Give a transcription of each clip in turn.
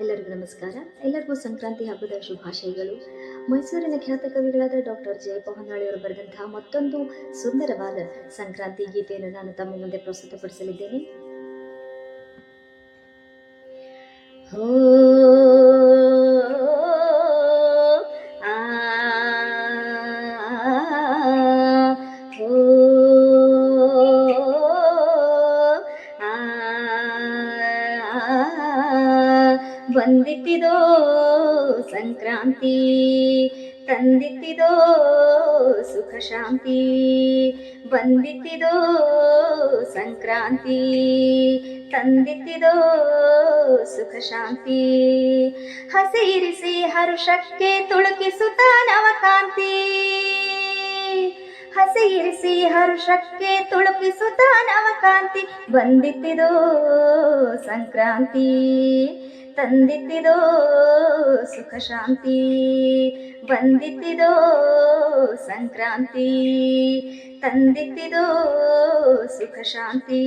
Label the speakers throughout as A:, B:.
A: ಎಲ್ಲರಿಗೂ ನಮಸ್ಕಾರ. ಎಲ್ಲರಿಗೂ ಸಂಕ್ರಾಂತಿ ಹಬ್ಬದ ಶುಭಾಶಯಗಳು. ಮೈಸೂರಿನ ಖ್ಯಾತ ಕವಿಗಳಾದ ಡಾಕ್ಟರ್ ಜಯಪ್ಪ ಅವರು ಬರೆದಂತಹ ಮತ್ತೊಂದು ಸುಂದರವಾದ ಸಂಕ್ರಾಂತಿ ಗೀತೆಯನ್ನು ನಾನು ತಮ್ಮ ಮುಂದೆ ಪ್ರಸ್ತುತಪಡಿಸಲಿದ್ದೇನೆ. ಬಂದಿತ್ತಿದೋ ಸಂಕ್ರಾಂತಿ? ತಂದಿತ್ತಿದೋ ಸುಖ ಶಾಂತಿ? ಬಂದಿತ್ತಿದೋ ಸಂಕ್ರಾಂತಿ? ತಂದಿತ್ತಿದೋ ಸುಖ ಶಾಂತಿ? ಹಸಿರಿಸಿ ಹರುಷಕ್ಕೆ ತುಳುಕಿಸುತ್ತ ನವಕಾಂತಿ? ಹಸಿ ಇರಿಸಿ ಹರುಷಕ್ಕೆ ತುಳುಕಿಸುತ್ತ ನವಕಾಂತಿ? ಬಂದಿತ್ತಿದೋ ಸಂಕ್ರಾಂತಿ? ತಂದಿತ್ತಿದೋ ಸುಖ ಶಾಂತಿ ಬಂದಿತ್ತಿದೋ ಸಂಕ್ರಾಂತಿ ತಂದಿತ್ತಿದೋ ಸುಖ ಶಾಂತಿ.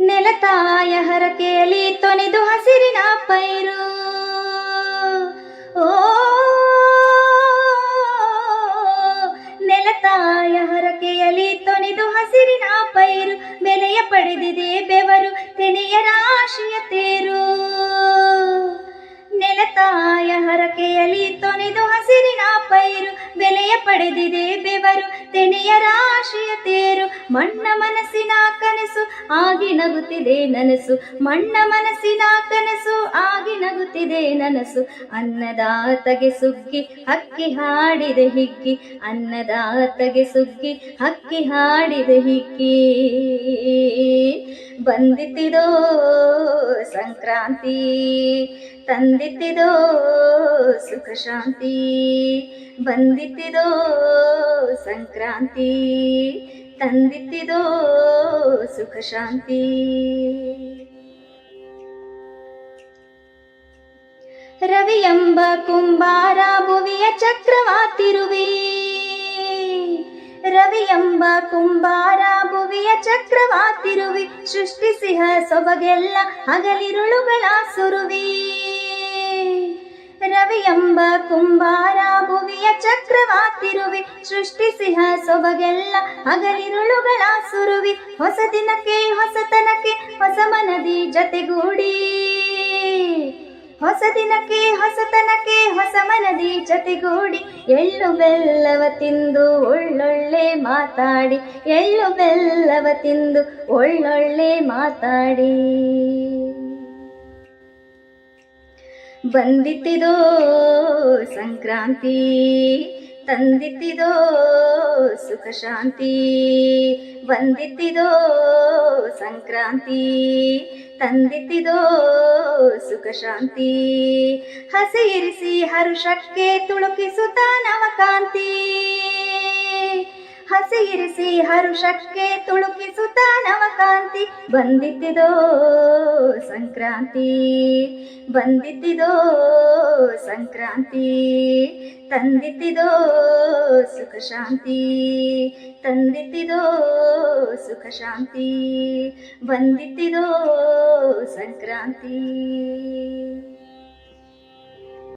A: ನೆಲತಾಯ ಹರಕೆಯಲ್ಲಿ ತೊನೆದು ಹಸಿರಿನ ಪೈರು ಪೈರು ಬೆಲೆಯ ಪಡೆದಿದೆ ಬೆವರು ತೆನೆಯ ರಾಶಿಯ ತೇರು. ನೆಲತಾಯ ಹರಕೆಯಲ್ಲಿ ತೊನೆದು ಹಸಿರಿನ ಪೈರು ಬೆಲೆಯ ಪಡೆದಿದೆ ಬೆವರು ತೆನೆಯ ರಾಶಿಯ ತೇರು. ಮಣ್ಣ ಮನಸ್ಸಿನ ಕನಸು ಆಗಿ ನಗುತ್ತಿದೆ ನನಸು ಮಣ್ಣ ಮನಸ್ಸಿನ ಕನಸು ನಗುತ್ತಿದೆ ನನಸು. ಅನ್ನದಾತಗೆ ಸುಗ್ಗಿ, ಹಕ್ಕಿ ಹಾಡಿದೆ ಹಿಕ್ಕಿ ಅನ್ನದಾತಗೆ ಸುಗ್ಗಿ, ಹಕ್ಕಿ ಹಾಡಿದೆ ಹಿಕ್ಕಿ ಬಂದಿತ್ತಿದೋ ಸಂಕ್ರಾಂತಿ, ತಂದಿತ್ತಿದೋ ಸುಖ ಶಾಂತಿ. ಬಂದಿತ್ತಿದೋ ಸಂಕ್ರಾಂತಿ, ತಂದಿತ್ತಿದೋ ಸುಖ ಶಾಂತಿ. ರವಿ ಎಂಬ ಕುಂಬಾರ ಭುವಿಯ ಚಕ್ರವಾತಿರುವಿ. ರವಿ ಎಂಬ ಕುಂಬಾರ ಭುವಿಯ ಚಕ್ರವಾತಿರುವಿ. ಸೃಷ್ಟಿಸಿಹ ಸೊಬಗೆಲ್ಲ ಹಗಲಿರುಳು ಸುರುವಿ. ರವಿ ಎಂಬ ಕುಂಬಾರ ಭುವಿಯ ಚಕ್ರವಾತಿರುವಿ. ಸೃಷ್ಟಿಸಿಹ ಸೊಬಗೆಲ್ಲ ಹಗಲಿರುಳುಗಳ ಸುರುವಿ. ಹೊಸ ದಿನಕ್ಕೆ ಹೊಸತನಕ್ಕೆ ಹೊಸ ಮನದಿ ಜತೆಗೂಡಿ. ಹೊಸ ದಿನಕ್ಕೆ ಹೊಸತನಕ್ಕೆ ಹೊಸ ಮನದಿ ಜತೆಗೂಡಿ. ಎಳ್ಳು ಬೆಲ್ಲವ ತಿಂದು ಒಳ್ಳೊಳ್ಳೆ ಮಾತಾಡಿ. ಎಳ್ಳು ಬೆಲ್ಲವ ತಿಂದು ಒಳ್ಳೊಳ್ಳೆ ಮಾತಾಡಿ. ಬಂದಿತ್ತಿದೋ ಸಂಕ್ರಾಂತಿ ತಂದಿತ್ತಿದೋ ಸುಖ ಶಾಂತಿ ಬಂದಿತ್ತಿದೋ ಸಂಕ್ರಾಂತಿ ತಂದಿತ್ತಿದೋ ಸುಖ ಶಾಂತಿ. ಹಸಿ ಇರಿಸಿ ಹರುಷಕ್ಕೆ ತುಳುಕಿಸುತ್ತ ನವಕಾಂತಿ. ಹಸಿ ಇರಿಸಿ ಹರುಷಕ್ಕೆ ತುಳುಕಿಸುತ್ತ ನವಕಾಂತಿ. ಬಂದಿತ್ತಿದೋ ಸಂಕ್ರಾಂತಿ ಬಂದಿತ್ತಿದೋ ಸಂಕ್ರಾಂತಿ ತಂದಿತ್ತಿದೋ ಸುಖ ಶಾಂತಿ ತಂದಿತ್ತಿದೋ ಸುಖ ಶಾಂತಿ ಬಂದಿತ್ತಿದೋ ಸಂಕ್ರಾಂತಿ.